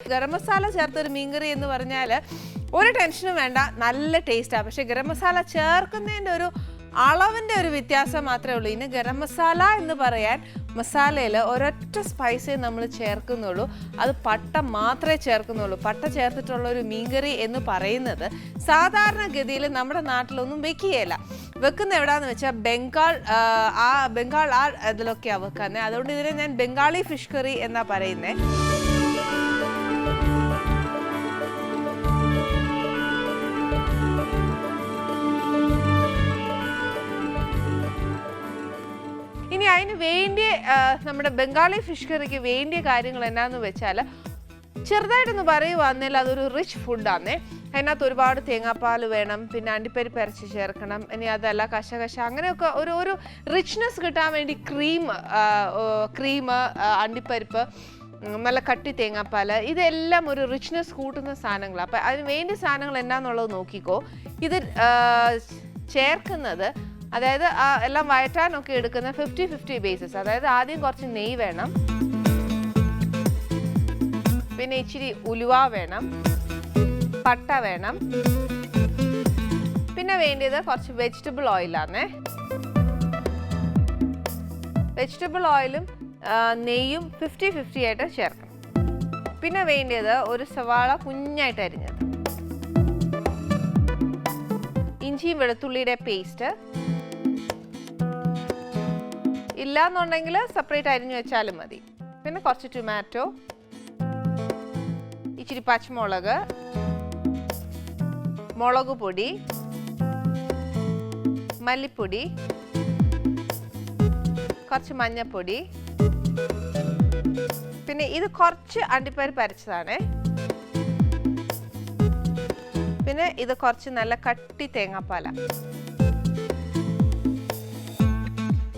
ഗരം മസാല ചേർത്ത് ഒരു മീൻകറി എന്ന് പറഞ്ഞാൽ ഒരു ടെൻഷനും വേണ്ട നല്ല ടേസ്റ്റാണ് പക്ഷേ ഗരം മസാല ചേർക്കുന്നതിന്റെ ഒരു അളവിന്റെ ഒരു വ്യത്യാസം മാത്രമേ ഉള്ളൂ. ഇനി ഗരം മസാല എന്ന് പറയാൻ മസാലയിൽ ഒരൊറ്റ സ്പൈസേ നമ്മൾ ചേർക്കുന്നുള്ളൂ. അത് പട്ട മാത്രമേ ചേർക്കുന്നുള്ളൂ. പട്ട ചേർത്തിട്ടുള്ള ഒരു മീൻകറി എന്ന് പറയുന്നത് സാധാരണഗതിയിൽ നമ്മുടെ നാട്ടിലൊന്നും വെക്കുകയില്ല. വെക്കുന്ന എവിടെയാണെന്ന് വെച്ചാൽ ബംഗാൾ ആ, ബംഗാൾ ആ ഇതിലൊക്കെയാണ് വെക്കുന്നത് അതുകൊണ്ട് ഇതിനെ ഞാൻ ബംഗാളി ഫിഷ് കറി എന്നാണ് പറയുന്നത് നമ്മുടെ ബംഗാളി ഫിഷ് കറിക്ക് വേണ്ടിയ കാര്യങ്ങൾ എന്നാന്ന് വെച്ചാൽ ചെറുതായിട്ടൊന്ന് പറയുവാന്നേൽ അതൊരു റിച്ച് ഫുഡാന്നേ അതിനകത്ത് ഒരുപാട് തേങ്ങാപ്പാൽ വേണം പിന്നെ അണ്ടിപ്പരിപ്പ് അരച്ച് ചേർക്കണം ഇനി അതല്ല കശകശ അങ്ങനെയൊക്കെ ഒരു ഒരു റിച്ച്നെസ് കിട്ടാൻ വേണ്ടി ക്രീം ക്രീം അണ്ടിപ്പരിപ്പ് നല്ല കട്ടി തേങ്ങാപ്പാൽ ഇതെല്ലാം ഒരു റിച്ച്നെസ് കൂട്ടുന്ന സാധനങ്ങളാണ് അപ്പം അതിന് വേണ്ടി സാധനങ്ങൾ എന്നാന്നുള്ളത് നോക്കിക്കോ. ഇത് ചേർക്കുന്നത് അതായത് എല്ലാം വഴറ്റാനൊക്കെ എടുക്കുന്ന ഫിഫ്റ്റി ഫിഫ്റ്റി ബേസിസ് അതായത് ആദ്യം കുറച്ച് നെയ്യ് വേണം. പിന്നെ ഇച്ചിരി ഉലുവ വേണം. പട്ട വേണം. പിന്നെ വേണ്ടിയത് കുറച്ച് വെജിറ്റബിൾ ഓയിലാണേ വെജിറ്റബിൾ ഓയിലും നെയ്യും ഫിഫ്റ്റി ഫിഫ്റ്റി ആയിട്ട് ചേർക്കണം. പിന്നെ വേണ്ടിയത് ഒരു സവാള കുഞ്ഞായിട്ട് അരിഞ്ഞത്. ഇഞ്ചിയും വെളുത്തുള്ളിയുടെ പേസ്റ്റ് ഇല്ലാന്നുണ്ടെങ്കിൽ സെപ്പറേറ്റ് അരിഞ്ഞു വെച്ചാലും മതി. പിന്നെ കുറച്ച് ടൊമാറ്റോ ഇച്ചിരി പച്ചമുളക് മുളക് പൊടി മല്ലിപ്പൊടി കുറച്ച് മഞ്ഞൾപ്പൊടി പിന്നെ ഇത് കുറച്ച് അണ്ടിപ്പരിപ്പ് അരച്ചതാണ്. പിന്നെ ഇത് കുറച്ച് നല്ല കട്ടി തേങ്ങാപ്പാല.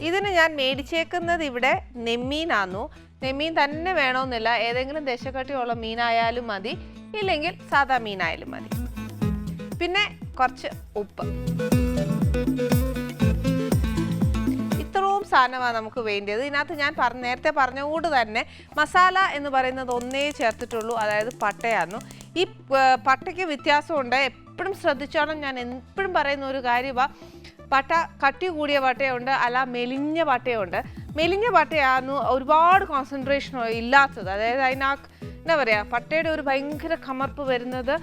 ഇതിന് ഞാൻ മേടിച്ചേക്കുന്നത് ഇവിടെ നെമ്മീനാന്നു. നെമ്മീൻ തന്നെ വേണമെന്നില്ല ഏതെങ്കിലും ദശക്കട്ടിയുള്ള മീനായാലും മതി. ഇല്ലെങ്കിൽ സാധാ മീനായാലും മതി. പിന്നെ കുറച്ച് ഉപ്പ്. ഇത്രയും സാധനമാണ് നമുക്ക് വേണ്ടിയത്. ഇതിനകത്ത് ഞാൻ പറഞ്ഞ നേരത്തെ പറഞ്ഞ കൂട് തന്നെ മസാല എന്ന് പറയുന്നത് ഒന്നേ ചേർത്തിട്ടുള്ളൂ. അതായത് പട്ടയാന്നു. ഈ പട്ടയ്ക്ക് വ്യത്യാസമുണ്ട്. എപ്പോഴും ശ്രദ്ധിച്ചോണം. ഞാൻ എപ്പോഴും പറയുന്ന ഒരു കാര്യമാണ് പട്ട കട്ടി കൂടിയ പട്ടയുണ്ട് അല്ല മെലിഞ്ഞ പട്ടയുണ്ട്. മെലിഞ്ഞ പട്ടയായിരുന്നു ഒരുപാട് കോൺസെൻട്രേഷൻ ഇല്ലാത്തത്. അതായത് അതിനാ എന്താ പറയുക പട്ടയുടെ ഒരു ഭയങ്കര കമർപ്പ് വരുന്നത്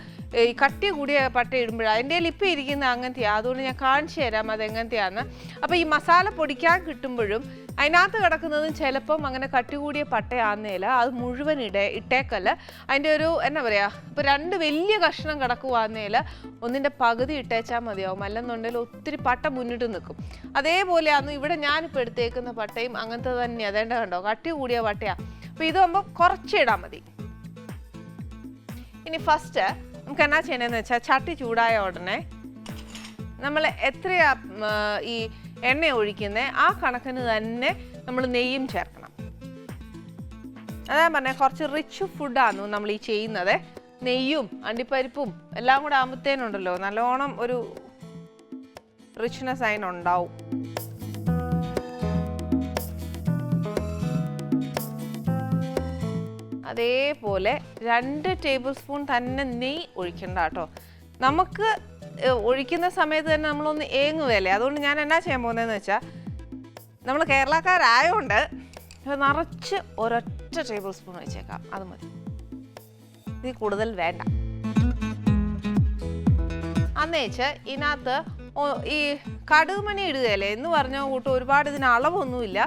ഈ കട്ടി കൂടിയ പട്ട ഇടുമ്പോഴാണ് അതിന്റെ കയ്യിൽ ഇരിക്കുന്ന അങ്ങനത്തെയാണ് അതുകൊണ്ട് ഞാൻ കാണിച്ചു തരാം അത് എങ്ങനത്തെയാണ് അപ്പോൾ ഈ മസാല പൊടിക്കാൻ കിട്ടുമ്പോഴും അതിനകത്ത് കിടക്കുന്നതും ചിലപ്പം അങ്ങനെ കട്ടി കൂടിയ പട്ടയാന്നേല അത് മുഴുവൻ ഇട ഇട്ടേക്കല്ല അതിന്റെ ഒരു എന്നാ പറയുക ഇപ്പോൾ രണ്ട് വലിയ കഷ്ണം കിടക്കുവാന്നേല ഒന്നിന്റെ പകുതി ഇട്ടേച്ചാൽ മതിയാവും. അല്ലെന്നുണ്ടെങ്കിൽ ഒത്തിരി പട്ട മുന്നിട്ട് നിൽക്കും. അതേപോലെയാണ് ഇവിടെ ഞാനിപ്പോൾ എടുത്തേക്കുന്ന പട്ടയും അങ്ങനത്തെ തന്നെ അതേണ്ട കണ്ടോ? കട്ടി കൂടിയ വട്ടയാ അപ്പോൾ ഇതാകുമ്പോൾ കുറച്ചിടാൻ മതി. ഇനി ഫസ്റ്റ് നമുക്ക് എന്നാ ചെയ്യണമെന്ന് വെച്ചാൽ ചട്ടി ചൂടായ ഉടനെ നമ്മൾ എത്രയാ ഈ എണ്ണ ഒഴിക്കുന്നത് ആ കണക്കിന് തന്നെ നമ്മൾ നെയ്യും ചേർക്കണം. അതാ പറഞ്ഞ കുറച്ച് റിച്ച് ഫുഡാണ് നമ്മൾ ഈ ചെയ്യുന്നത്. നെയ്യും അണ്ടിപ്പരിപ്പും എല്ലാം കൂടെ ആകുമ്പത്തേനുണ്ടല്ലോ നല്ലോണം ഒരു റിച്ച്നെസ് അതിനുണ്ടാവും അതേപോലെ രണ്ട് ടേബിൾ സ്പൂൺ തന്നെ നെയ് ഒഴിക്കണ്ട കേട്ടോ. നമുക്ക് ഒഴിക്കുന്ന സമയത്ത് തന്നെ നമ്മളൊന്ന് ഏങ്ങുകയല്ലേ അതുകൊണ്ട് ഞാൻ എന്നാ ചെയ്യാൻ പോകുന്നതെന്ന് വെച്ചാൽ നമ്മൾ കേരളക്കാരായതുകൊണ്ട് നിറച്ച് ഒരൊറ്റ ടേബിൾ സ്പൂൺ വെച്ചേക്കാം അത് മതി. ഇത് കൂടുതൽ വേണ്ട. അന്നേച്ച് ഇതിനകത്ത് ഈ കടുകുമണി ഇടുകയല്ലേ എന്ന് പറഞ്ഞ കൂട്ട് ഒരുപാട് ഇതിന് അളവൊന്നുമില്ല.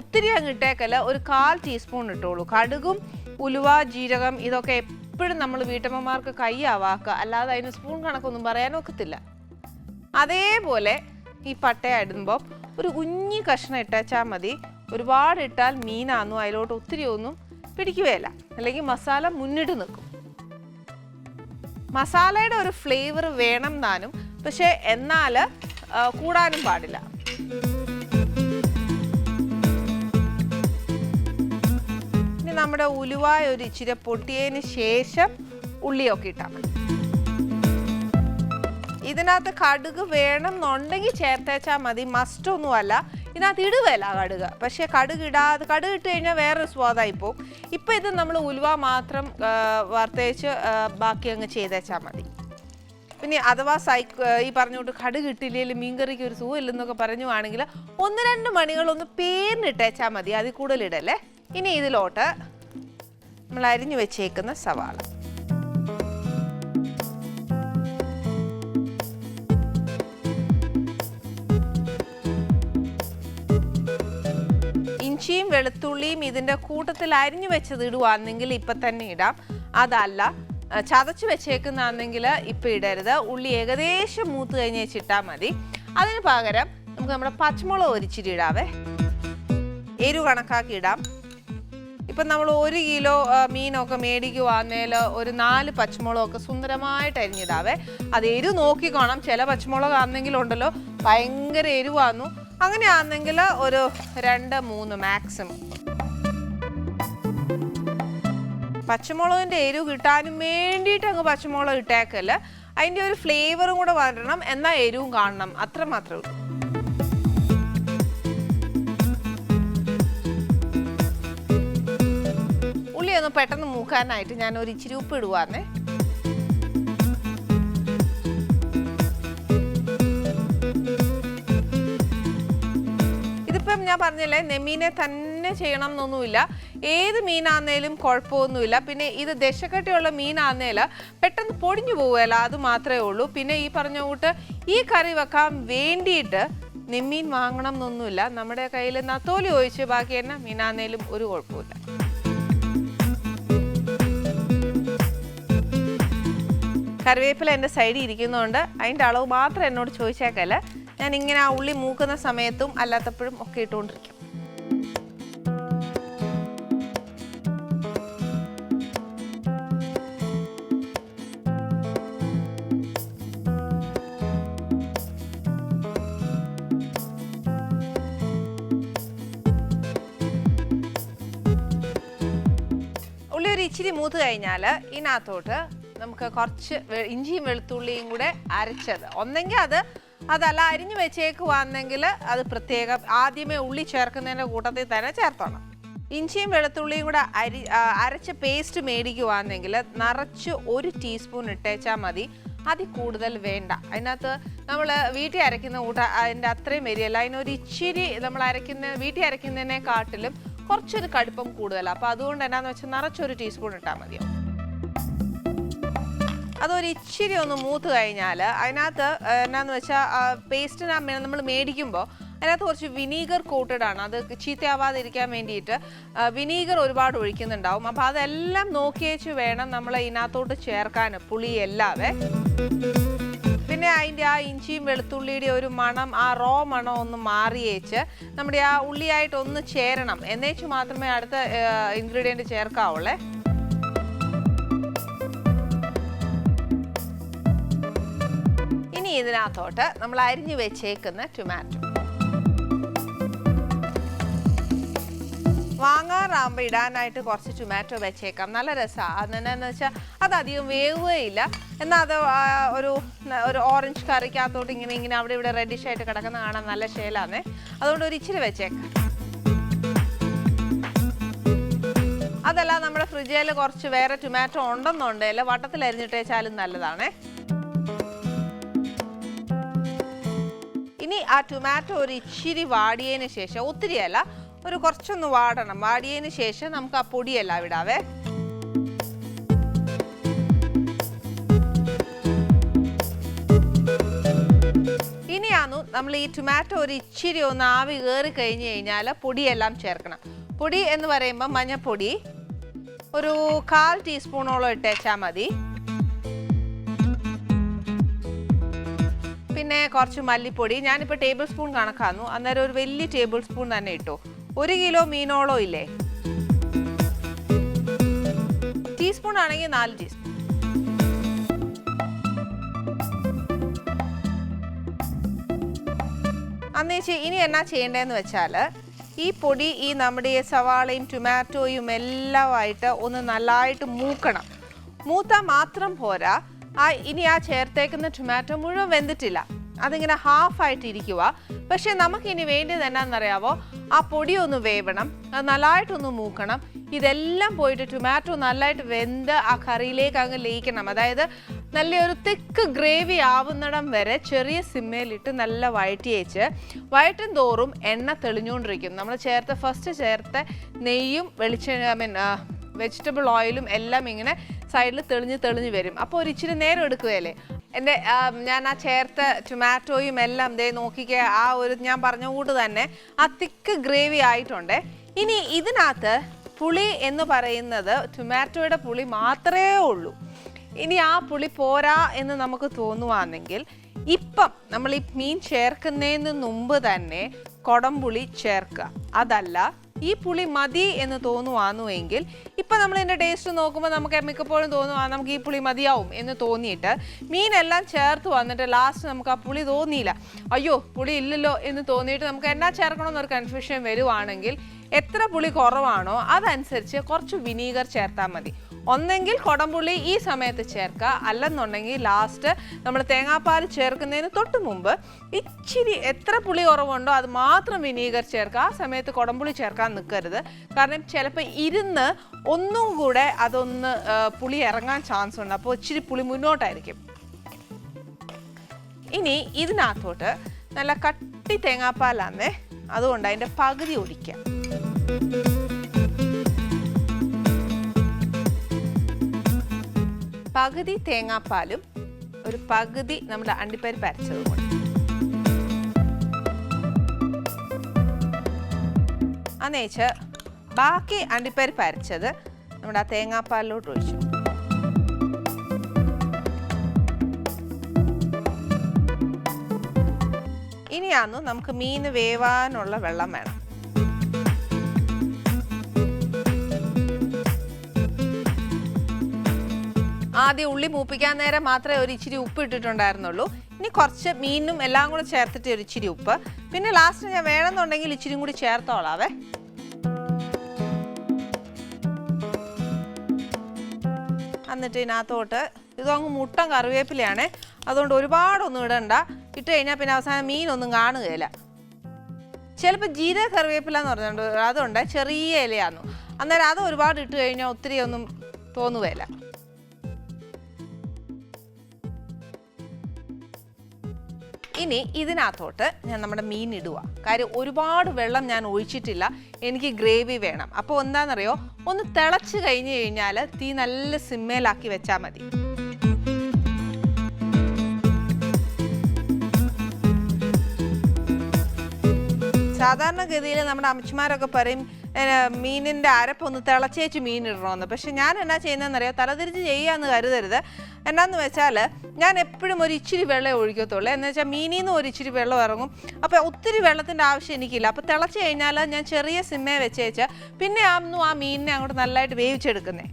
ഒത്തിരി അങ്ങ് ഇട്ടേക്കല്ല. ഒരു കാൽ ടീസ്പൂൺ ഇട്ടോളൂ. കടുകും ഉലുവ ജീരകം ഇതൊക്കെ എപ്പോഴും നമ്മൾ വീട്ടമ്മമാർക്ക് കൈയാവാക്കുക അല്ലാതെ അതിന് സ്പൂൺ കണക്കൊന്നും പറയാനൊക്കത്തില്ല അതേപോലെ ഈ പട്ട ഇടുമ്പോൾ ഒരു കുഞ്ഞി കഷ്ണം ഇട്ടാച്ചാൽ മതി. ഒരുപാട് ഇട്ടാൽ മീനാന്നു അതിലോട്ട് ഒത്തിരി ഒന്നും പിടിക്കുകയില്ല. അല്ലെങ്കിൽ മസാല മുന്നിട്ട് നിൽക്കും. മസാലയുടെ ഒരു ഫ്ലേവർ വേണം താനും പക്ഷേ എന്നാൽ കൂടാനും പാടില്ല. നമ്മുടെ ഉലുവായ ഒരു ഇച്ചിരി പൊട്ടിയതിന് ശേഷം ഉള്ളിയൊക്കെ ഇട്ടാൽ മതി. ഇതിനകത്ത് കടുക് വേണം എന്നുണ്ടെങ്കിൽ ചേർത്തേച്ചാൽ മതി. മസ്റ്റ് ഒന്നുമല്ല. ഇതിനകത്ത് ഇടുവല്ല കടുക്. പക്ഷേ കടുക് ഇടാതെ കടുക് ഇട്ട് കഴിഞ്ഞാൽ വേറൊരു സ്വാദായി പോകും. ഇപ്പം ഇത് നമ്മൾ ഉലുവ മാത്രം വർത്തേച്ച് ബാക്കി അങ്ങ് ചെയ്തേച്ചാൽ മതി. പിന്നെ അഥവാ സൈക്ക് ഈ പറഞ്ഞുകൊണ്ട് കടുക് ഇട്ടില്ലെങ്കിൽ മീൻകറിക്ക് ഒരു സൂ ഇല്ലെന്നൊക്കെ പറഞ്ഞുവാണെങ്കിൽ ഒന്ന് രണ്ട് മണികളൊന്ന് പേരിനിട്ടേച്ചാൽ മതി. അതിൽ കൂടുതൽ ഇടല്ലേ? ഇനി ഇതിലോട്ട് നമ്മൾ അരിഞ്ഞു വെച്ചേക്കുന്ന സവാള. ഇഞ്ചിയും വെളുത്തുള്ളിയും ഇതിന്റെ കൂട്ടത്തിൽ അരിഞ്ഞു വെച്ചത് ഇടുവാണെങ്കിൽ ഇപ്പം തന്നെ ഇടാം. അതല്ല ചതച്ച് വെച്ചേക്കുന്നാണെങ്കിൽ ഇപ്പം ഇടരുത്. ഉള്ളി ഏകദേശം മൂത്ത് കഴിഞ്ഞ് വെച്ചിട്ടാൽ മതി. അതിന് പകരം നമുക്ക് നമ്മുടെ പച്ചമുളക് ഒരിച്ചിരി ഇടാവേ. എരിവ് കണക്കാക്കി ഇടാം. ഇപ്പം നമ്മൾ ഒരു കിലോ മീനൊക്കെ മേടിക്കുവാന്നേൽ ഒരു നാല് പച്ചമുളകൊക്കെ സുന്ദരമായിട്ട് അരിഞ്ഞിടാവേ. അത് എരിവ് നോക്കിക്കോണം. ചില പച്ചമുളക് ആണെങ്കിലും ഉണ്ടല്ലോ ഭയങ്കര എരിവാന്നു. അങ്ങനെയാണെങ്കിൽ ഒരു രണ്ട് മൂന്ന് മാക്സിമം. പച്ചമുളകിന്റെ എരിവ് കിട്ടാനും വേണ്ടിയിട്ട് അങ്ങ് പച്ചമുളക് ഇട്ടേക്കല്ല. അതിന്റെ ഒരു ഫ്ലേവറും കൂടെ വരണം. എന്നാൽ എരിവും കാണണം. അത്ര മാത്രമേ ഉള്ളൂ. ഒന്ന് പെട്ടെന്ന് മൂക്കാനായിട്ട് ഞാൻ ഒരു ഇച്ചിരി ഉപ്പ് ഇടുവാന്നേ. ഇതിപ്പം ഞാൻ പറഞ്ഞില്ലേ നെമീനെ തന്നെ ചെയ്യണം എന്നൊന്നുമില്ല ഏത് മീനാന്നേലും കുഴപ്പമൊന്നുമില്ല. പിന്നെ ഇത് ദശക്കട്ടിയുള്ള മീനാന്നേൽ പെട്ടെന്ന് പൊടിഞ്ഞു പോവുകയല്ല അത് മാത്രമേ ഉള്ളൂ. പിന്നെ ഈ പറഞ്ഞ കൂട്ട് ഈ കറി വെക്കാൻ വേണ്ടിയിട്ട് നെമ്മീൻ വാങ്ങണം എന്നൊന്നുമില്ല നമ്മുടെ കയ്യിൽ നത്തോലി ഒഴിച്ച് ബാക്കി തന്നെ മീനാന്നേലും ഒരു കുഴപ്പമില്ല കറിവേപ്പില എന്റെ സൈഡിൽ ഇരിക്കുന്നതുകൊണ്ട് അതിന്റെ അളവ് മാത്രം എന്നോട് ചോദിച്ചേക്കല്ല. ഞാൻ ഇങ്ങനെ ആ ഉള്ളി മൂക്കുന്ന സമയത്തും അല്ലാത്തപ്പോഴും ഒക്കെ ഇട്ടുകൊണ്ടിരിക്കും. ഉള്ളി ഒരു ഇച്ചിരി മൂത്ത് കഴിഞ്ഞാൽ ഇതിനകത്തോട്ട് നമുക്ക് കുറച്ച് ഇഞ്ചിയും വെളുത്തുള്ളിയും കൂടെ അരച്ചത്. ഒന്നെങ്കിൽ അത് അതല്ല അരിഞ്ഞു വെച്ചേക്കുവാണെങ്കിൽ അത് പ്രത്യേകം ആദ്യമേ ഉള്ളി ചേർക്കുന്നതിന്റെ കൂട്ടത്തിൽ തന്നെ ചേർത്തോണം. ഇഞ്ചിയും വെളുത്തുള്ളിയും കൂടെ അരി അരച്ച പേസ്റ്റ് മേടിക്കുവാണെങ്കിൽ നിറച്ച് ഒരു ടീസ്പൂൺ ഇട്ടേച്ചാൽ മതി. അതി കൂടുതൽ വേണ്ട. അതിനകത്ത് നമ്മൾ വീട്ടിൽ അരയ്ക്കുന്ന കൂട്ട അതിന്റെ അത്രയും വരികയല്ല അതിനൊരു ഇച്ചിരി നമ്മൾ അരയ്ക്കുന്ന വീട്ടിൽ അരയ്ക്കുന്നതിനെക്കാട്ടിലും കുറച്ചൊരു കടുപ്പം കൂടുതലാണ് അപ്പോൾ അതുകൊണ്ട് എന്നാന്ന് വെച്ചാൽ നിറച്ചൊരു ടീസ്പൂൺ ഇട്ടാൽ മതിയാവും. അതൊരു ഇച്ചിരി ഒന്ന് മൂത്ത് കഴിഞ്ഞാൽ അതിനകത്ത് എന്നാന്ന് വെച്ചാൽ പേസ്റ്റിന് നമ്മൾ മേടിക്കുമ്പോൾ അതിനകത്ത് കുറച്ച് വിനീഗർ കോട്ടഡ് ആണ് അത് ചീത്തയാവാതിരിക്കാൻ വേണ്ടിയിട്ട് വിനീഗർ ഒരുപാട് ഒഴിക്കുന്നുണ്ടാവും. അപ്പോൾ അതെല്ലാം നോക്കിയേച്ച് വേണം നമ്മൾ ഇതിനകത്തോട്ട് ചേർക്കാൻ പുളി എല്ലാവേ പിന്നെ അതിന്റെ ആ ഇഞ്ചിയും വെളുത്തുള്ളിയുടെ ഒരു മണം ആ റോ മണം ഒന്ന് മാറിയേച്ച് നമ്മുടെ ആ ഉള്ളിയായിട്ട് ഒന്ന് ചേരണം. എന്നേച്ച് മാത്രമേ അടുത്ത ഇൻഗ്രീഡിയന്റ് ചേർക്കാവുള്ളേ. ഇതിനകത്തോട്ട് നമ്മൾ അരിഞ്ഞു വെച്ചേക്കുന്ന ടൊമാറ്റോ വാങ്ങാറാകുമ്പോൾ ഇടാനായിട്ട് കുറച്ച് ടൊമാറ്റോ വെച്ചേക്കാം. നല്ല രസമാണ് അതെന്നാന്ന് വെച്ചാൽ അത് അധികം വേവുകയില്ല. എന്നാൽ അത് ഒരു ഒരു ഓറഞ്ച് കറിക്കകത്തോട്ട് ഇങ്ങനെ ഇങ്ങനെ അവിടെ ഇവിടെ റെഡിഷ് ആയിട്ട് കിടക്കുന്ന കാണാൻ നല്ല ഷേലാന്നേ അതുകൊണ്ട് ഒരു ഇച്ചിരി വെച്ചേക്കാം. അതല്ല നമ്മുടെ ഫ്രിഡ്ജിൽ കുറച്ച് വേറെ ടൊമാറ്റോ ഉണ്ടെന്നുണ്ടെങ്കിൽ വട്ടത്തിൽ അരിഞ്ഞിട്ടേച്ചാലും നല്ലതാണേ. ഇനി ആ ടൊമാറ്റോ ഒരു ഇച്ചിരി വാടിയതിന് ശേഷം ഒത്തിരിയല്ല ഒരു കുറച്ചൊന്ന് വാടണം. വാടിയതിന് ശേഷം നമുക്ക് ആ പൊടിയെല്ലാം വിടാവേ ഇനിയാന്നു നമ്മൾ ഈ ടൊമാറ്റോ ഒരു ഇച്ചിരി ഒന്ന് ആവി കയറി കഴിഞ്ഞ് കഴിഞ്ഞാൽ പൊടിയെല്ലാം ചേർക്കണം. പൊടി എന്ന് പറയുമ്പോൾ മഞ്ഞപ്പൊടി ഒരു കാൽ ടീസ്പൂണോളം ഇട്ടേച്ചാൽ മതി. പിന്നെ കുറച്ച് മല്ലിപ്പൊടി. ഞാനിപ്പോൾ ടേബിൾ സ്പൂൺ കണക്കാന്നു. അന്നേരം ഒരു വലിയ ടേബിൾ സ്പൂൺ തന്നെ ഇട്ടു. ഒരു കിലോ മീനോളോ ഇല്ലേ? ടീസ്പൂൺ ആണെങ്കിൽ നാല് ടീസ്പൂൺ അന്നേച്ചി ഇനി എന്നാ ചെയ്യേണ്ടതെന്ന് വെച്ചാൽ ഈ പൊടി ഈ നമ്മുടെ സവാളയും ടൊമാറ്റോയും എല്ലാമായിട്ട് ഒന്ന് നല്ലതായിട്ട് മൂക്കണം. മൂത്താൽ മാത്രം പോരാ. ആ ഇനി ആ ചേർത്തേക്കുന്ന ടൊമാറ്റോ മുഴുവൻ വെന്തിട്ടില്ല. അതിങ്ങനെ ഹാഫ് ആയിട്ട് ഇരിക്കുക പക്ഷെ നമുക്കിനി വേണ്ടത് എന്നാണെന്നറിയാവോ? ആ പൊടി ഒന്ന് വേവണം. അത് നല്ലതായിട്ടൊന്ന് മൂക്കണം. ഇതെല്ലാം പോയിട്ട് ടൊമാറ്റോ നല്ലതായിട്ട് വെന്ത് ആ കറിയിലേക്ക് അങ്ങ് ലയിക്കണം. അതായത് നല്ലൊരു തിക്ക് ഗ്രേവി ആവുന്നിടം വരെ ചെറിയ സിമ്മയിലിട്ട് നല്ല വഴറ്റിയേച്ച് വഴറ്റും തോറും എണ്ണ തെളിഞ്ഞുകൊണ്ടിരിക്കും നമ്മൾ ചേർത്ത ഫസ്റ്റ് ചേർത്ത നെയ്യും വെളിച്ചെണ്ണ ഐ മീൻ വെജിറ്റബിൾ ഓയിലും എല്ലാം ഇങ്ങനെ സൈഡിൽ തെളിഞ്ഞ് തെളിഞ്ഞ് വരും. അപ്പോൾ ഒരു ഇച്ചിരി നേരം എടുക്കുകയല്ലേ? എന്റെ ഞാൻ ആ ചേർത്ത ടൊമാറ്റോയും എല്ലാം ദേ നോക്കിക്കുക ആ ഒരു ഞാൻ പറഞ്ഞ കൂട്ട് തന്നെ ആ തിക്ക് ഗ്രേവി ആയിട്ടുണ്ട്. ഇനി ഇതിനകത്ത് പുളി എന്ന് പറയുന്നത് ടൊമാറ്റോയുടെ പുളി മാത്രമേ ഉള്ളൂ. ഇനി ആ പുളി പോരാ എന്ന് നമുക്ക് തോന്നുവാണെങ്കിൽ ഇപ്പം നമ്മൾ ഈ മീൻ ചേർക്കുന്നതിന് മുമ്പ് തന്നെ കൊടംപുളി ചേർക്കുക. അതല്ല ഈ പുളി മതി എന്ന് തോന്നുവാന്നുവെങ്കിൽ ഇപ്പം നമ്മൾ ഇതിന്റെ ടേസ്റ്റ് നോക്കുമ്പോൾ നമുക്ക് മിക്കപ്പോഴും തോന്നുവാ നമുക്ക് ഈ പുളി മതിയാവും എന്ന് തോന്നിയിട്ട് മീനെല്ലാം ചേർത്ത് വന്നിട്ട് ലാസ്റ്റ് നമുക്ക് ആ പുളി തോന്നിയില്ല. അയ്യോ പുളി ഇല്ലല്ലോ എന്ന് തോന്നിയിട്ട് നമുക്ക് എന്നാ ചേർക്കണമെന്നൊരു കൺഫ്യൂഷൻ വരുവാണെങ്കിൽ എത്ര പുളി കുറവാണോ അതനുസരിച്ച് കുറച്ച് വിനീഗർ ചേർത്താൽ മതി. ഒന്നെങ്കിൽ കൊടംപുള്ളി ഈ സമയത്ത് ചേർക്കുക. അല്ലെന്നുണ്ടെങ്കിൽ ലാസ്റ്റ് നമ്മൾ തേങ്ങാപ്പാൽ ചേർക്കുന്നതിന് തൊട്ട് മുമ്പ് ഇച്ചിരി എത്ര പുളി കുറവുണ്ടോ അത് മാത്രം വിനീഗർ ചേർക്കുക. ആ സമയത്ത് കൊടംപുളി ചേർക്കാൻ നിൽക്കരുത് കാരണം ചിലപ്പോൾ ഇരുന്ന് ഒന്നും കൂടെ അതൊന്ന് പുളി ഇറങ്ങാൻ ചാൻസ് ഉണ്ട്. അപ്പോൾ ഇച്ചിരി പുളി മുന്നോട്ടായിരിക്കും. ഇനി ഇതിനകത്തോട്ട് നല്ല കട്ടി തേങ്ങാപ്പാലാന്നേ. അതുകൊണ്ട് അതിന്റെ പകുതി ഒഴിക്കാം. പകുതി തേങ്ങാപ്പാലും ഒരു പകുതി നമ്മുടെ അണ്ടിപ്പരിപ്പ് അരച്ചതും കൊണ്ട് അന്നേച്ച് ബാക്കി അണ്ടിപ്പരിപ്പ് അരച്ചത് നമ്മുടെ ആ തേങ്ങാപ്പാലിലോട്ട് ഒഴിച്ചു. ഇനിയാന്നു നമുക്ക് മീൻ വേവാനുള്ള വെള്ളം വേണം. ആദ്യം ഉള്ളി മൂപ്പിക്കാൻ നേരം മാത്രമേ ഒരു ഇച്ചിരി ഉപ്പ് ഇട്ടിട്ടുണ്ടായിരുന്നുള്ളൂ. ഇനി കുറച്ച് മീനും എല്ലാം കൂടെ ചേർത്തിട്ട് ഒരു ഇച്ചിരി ഉപ്പ്. പിന്നെ ലാസ്റ്റ് ഞാൻ വേണമെന്നുണ്ടെങ്കിൽ ഇച്ചിരി കൂടി ചേർത്തോളാവേ. എന്നിട്ട് ഇതിനകത്തോട്ട് ഇതങ്ങ് മുട്ടൻ കറിവേപ്പിലയാണ്. അതുകൊണ്ട് ഒരുപാടൊന്നും ഇടണ്ട. ഇട്ട് കഴിഞ്ഞാൽ പിന്നെ അവസാനം മീനൊന്നും കാണുകയില്ല. ചിലപ്പോൾ ജീരക കറിവേപ്പില എന്ന് പറഞ്ഞുകൊണ്ട് അതുണ്ട്. ചെറിയ ഇലയാന്നു. അന്നേരം അത് ഒരുപാട് ഇട്ട് കഴിഞ്ഞാൽ ഒത്തിരി ഒന്നും തോന്നുകയില്ല. ഇനി ഇതിനകത്തോട്ട് ഞാൻ നമ്മുടെ മീൻ ഇടുക കാര്യം ഒരുപാട് വെള്ളം ഞാൻ ഒഴിച്ചിട്ടില്ല. എനിക്ക് ഗ്രേവി വേണം. അപ്പോൾ എന്താണെന്നറിയോ? ഒന്ന് തിളച്ച് കഴിഞ്ഞ് കഴിഞ്ഞാൽ തീ നല്ല സിമ്മേലാക്കി വെച്ചാൽ മതി. സാധാരണഗതിയിൽ നമ്മുടെ അമ്മച്ചിമാരൊക്കെ പറയും മീനിന്റെ അരപ്പൊന്ന് തിളച്ചേച്ച് മീൻ ഇടണമെന്ന് പക്ഷെ ഞാൻ എന്നാ ചെയ്യുന്നതെന്നറിയോ? തലതിരിച്ച് ചെയ്യാന്ന് കരുതരുത്. എന്നാന്ന് വെച്ചാൽ ഞാൻ എപ്പോഴും ഒരു ഇച്ചിരി വെള്ളം ഒഴിക്കത്തുള്ളൂ. എന്ന് വെച്ചാൽ മീനിൽ നിന്ന് ഒരു ഇച്ചിരി വെള്ളം ഇറങ്ങും. അപ്പോൾ ഒത്തിരി വെള്ളത്തിന്റെ ആവശ്യം എനിക്കില്ല. അപ്പോൾ തിളച്ച് കഴിഞ്ഞാൽ ഞാൻ ചെറിയ സിമ്മേ വെച്ചേച്ച് പിന്നെ ആന്നു ആ മീനിനെ അങ്ങോട്ട് നല്ലതായിട്ട് വേവിച്ചെടുക്കുന്നേ.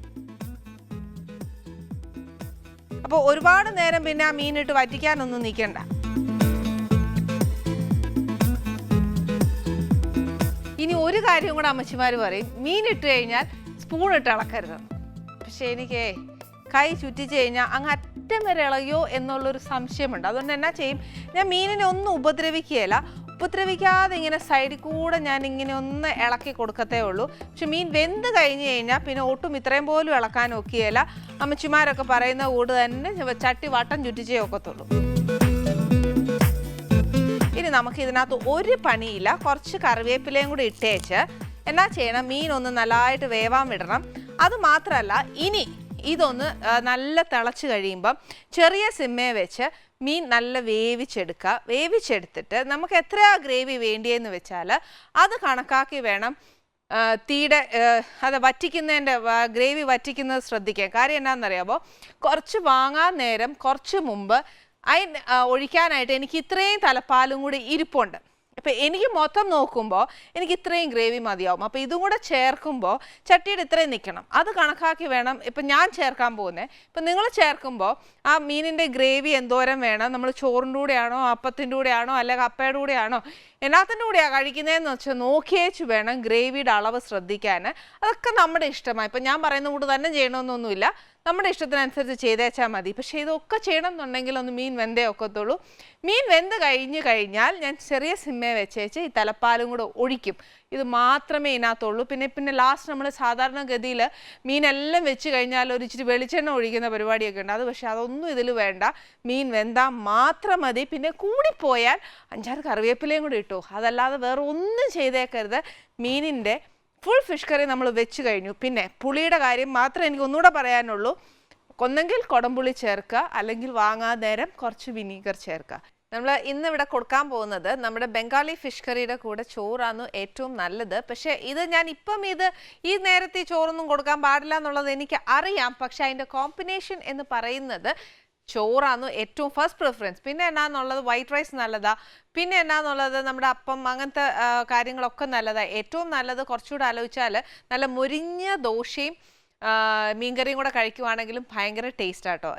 അപ്പോൾ ഒരുപാട് നേരം പിന്നെ ആ മീനിട്ട് വറ്റിക്കാനൊന്നും നിൽക്കണ്ട ഇനി ഒരു കാര്യം കൂടെ അമ്മച്ചിമാർ പറയും. മീൻ ഇട്ട് കഴിഞ്ഞാൽ സ്പൂൺ ഇട്ട് ഇളക്കരുത് പക്ഷെ എനിക്ക് കൈ ചുറ്റിച്ച് കഴിഞ്ഞാൽ അങ്ങ് അറ്റം വരെ ഇളകിയോ എന്നുള്ളൊരു സംശയമുണ്ട്. അതുകൊണ്ട് എന്നാ ചെയ്യും? ഞാൻ മീനിനെ ഒന്നും ഉപദ്രവിക്കുകയില്ല ഉപദ്രവിക്കാതെ ഇങ്ങനെ സൈഡിൽ കൂടെ ഞാൻ ഇങ്ങനെ ഒന്ന് ഇളക്കി കൊടുക്കത്തേ ഉള്ളൂ. പക്ഷെ മീൻ വെന്ത് കഴിഞ്ഞ് കഴിഞ്ഞാൽ പിന്നെ ഒട്ടും ഇത്രയും പോലും ഇളക്കാൻ ഒക്കെയല്ല അമ്മച്ചിമാരൊക്കെ പറയുന്ന കൂട് തന്നെ ചട്ടി വട്ടം ചുറ്റിച്ചേ ഒക്കത്തുള്ളൂ. ഇനി നമുക്ക് ഇതിനകത്ത് ഒരു പണിയില്ല. കുറച്ച് കറിവേപ്പിലയും കൂടി ഇട്ടേച്ച് എന്നാ ചെയ്യണം? മീൻ ഒന്ന് നല്ലതായിട്ട് വേവാൻ വിടണം. അത് മാത്രമല്ല ഇനി ഇതൊന്ന് നല്ല തിളച്ച് കഴിയുമ്പം ചെറിയ സിമ്മേ വെച്ച് മീൻ നല്ല വേവിച്ചെടുക്കുക. വേവിച്ചെടുത്തിട്ട് നമുക്ക് എത്രയാ ഗ്രേവി വേണ്ടിയെന്ന് വെച്ചാൽ അത് കണക്കാക്കി വേണം തീടെ അത് വറ്റിക്കുന്നതിന്റെ ഗ്രേവി വറ്റിക്കുന്നത് ശ്രദ്ധിക്കുക കാര്യം എന്താണെന്നറിയാമോ കുറച്ച് വാങ്ങാൻ നേരം കുറച്ച് മുമ്പ് അതിന് ഒഴിക്കാനായിട്ട് എനിക്ക് ഇത്രയും തലപ്പാലും കൂടി ഇരിപ്പുണ്ട്. അപ്പം എനിക്ക് മൊത്തം നോക്കുമ്പോൾ എനിക്ക് ഇത്രയും ഗ്രേവി മതിയാവും. അപ്പോൾ ഇതും കൂടെ ചേർക്കുമ്പോൾ ചട്ടിയുടെ ഇത്രയും നിൽക്കണം അത് കണക്കാക്കി വേണം. ഇപ്പം ഞാൻ ചേർക്കാൻ പോകുന്നത് ഇപ്പം നിങ്ങൾ ചേർക്കുമ്പോൾ ആ മീനിന്റെ ഗ്രേവി എന്തോരം വേണം? നമ്മൾ ചോറിന്റെ കൂടെയാണോ അപ്പത്തിന്റെ കൂടെയാണോ അല്ലെങ്കിൽ കപ്പയുടെ കൂടെയാണോ? എന്നാത്തിന്റെ കൂടെയാണ് കഴിക്കുന്നതെന്ന് വെച്ചാൽ നോക്കിയേച്ച് വേണം ഗ്രേവിയുടെ അളവ് ശ്രദ്ധിക്കാൻ അതൊക്കെ നമ്മുടെ ഇഷ്ടമാണ്. ഇപ്പം ഞാൻ പറയുന്ന കൂടെ തന്നെ ചെയ്യണമെന്നൊന്നുമില്ല. നമ്മുടെ ഇഷ്ടത്തിനനുസരിച്ച് ചെയ്തേച്ചാൽ മതി. പക്ഷേ ഇതൊക്കെ ചെയ്യണം എന്നുണ്ടെങ്കിൽ ഒന്ന് മീൻ വെന്തേ ഒക്കത്തുള്ളൂ. മീൻ വെന്ത് കഴിഞ്ഞ് കഴിഞ്ഞാൽ ഞാൻ ചെറിയ സിമ്മേ വെച്ചേച്ച് ഈ തലപ്പാലും കൂടെ ഒഴിക്കും. ഇത് മാത്രമേ ഇതിനകത്തുള്ളൂ. പിന്നെ പിന്നെ ലാസ്റ്റ് നമ്മൾ സാധാരണഗതിയിൽ മീനെല്ലാം വെച്ച് കഴിഞ്ഞാൽ ഒരു ഇച്ചിരി വെളിച്ചെണ്ണ ഒഴിക്കുന്ന പരിപാടിയൊക്കെ ഉണ്ട്. അത് പക്ഷേ അതൊന്നും ഇതിൽ വേണ്ട. മീൻ വെന്താൽ മാത്രം മതി. പിന്നെ കൂടിപ്പോയാൽ അഞ്ചാറ് കറിവേപ്പിലയും കൂടി ഇട്ടു. അതല്ലാതെ വേറെ ഒന്നും ചെയ്തേക്കരുത്. മീനിന്റെ ഫുൾ ഫിഷ് കറി നമ്മൾ വെച്ച് കഴിഞ്ഞു. പിന്നെ പുളിയുടെ കാര്യം മാത്രമേ എനിക്ക് ഒന്നുകൂടെ പറയാനുള്ളൂ. ഒന്നെങ്കിൽ കുടംപുളി ചേർക്കുക അല്ലെങ്കിൽ വാങ്ങാൻ നേരം കുറച്ച് വിനീഗർ ചേർക്കുക. നമ്മൾ ഇന്നിവിടെ കൊടുക്കാൻ പോകുന്നത് നമ്മുടെ ബംഗാളി ഫിഷ് കറിയുടെ കൂടെ ചോറാണ് ഏറ്റവും നല്ലത്. പക്ഷേ ഇത് ഞാൻ ഇപ്പം ഇത് ഈ നേരത്തെ ചോറൊന്നും കൊടുക്കാൻ പാടില്ല എന്നുള്ളത് എനിക്ക് അറിയാം. പക്ഷേ അതിന്റെ കോമ്പിനേഷൻ എന്ന് പറയുന്നത് ചോറാണ് ഏറ്റവും ഫസ്റ്റ് പ്രിഫറൻസ് പിന്നെ എന്നാന്നുള്ളത് വൈറ്റ് റൈസ് നല്ലതാ. പിന്നെ എന്നാന്നുള്ളത് നമ്മുടെ അപ്പം അങ്ങനത്തെ കാര്യങ്ങളൊക്കെ നല്ലതാ. ഏറ്റവും നല്ലത് കുറച്ചുകൂടെ ആലോചിച്ചാൽ നല്ല മുരിഞ്ഞ ദോശയും മീൻകറിയും കൂടെ കഴിക്കുവാണെങ്കിലും ഭയങ്കര ടേസ്റ്റ് ആട്ടോ.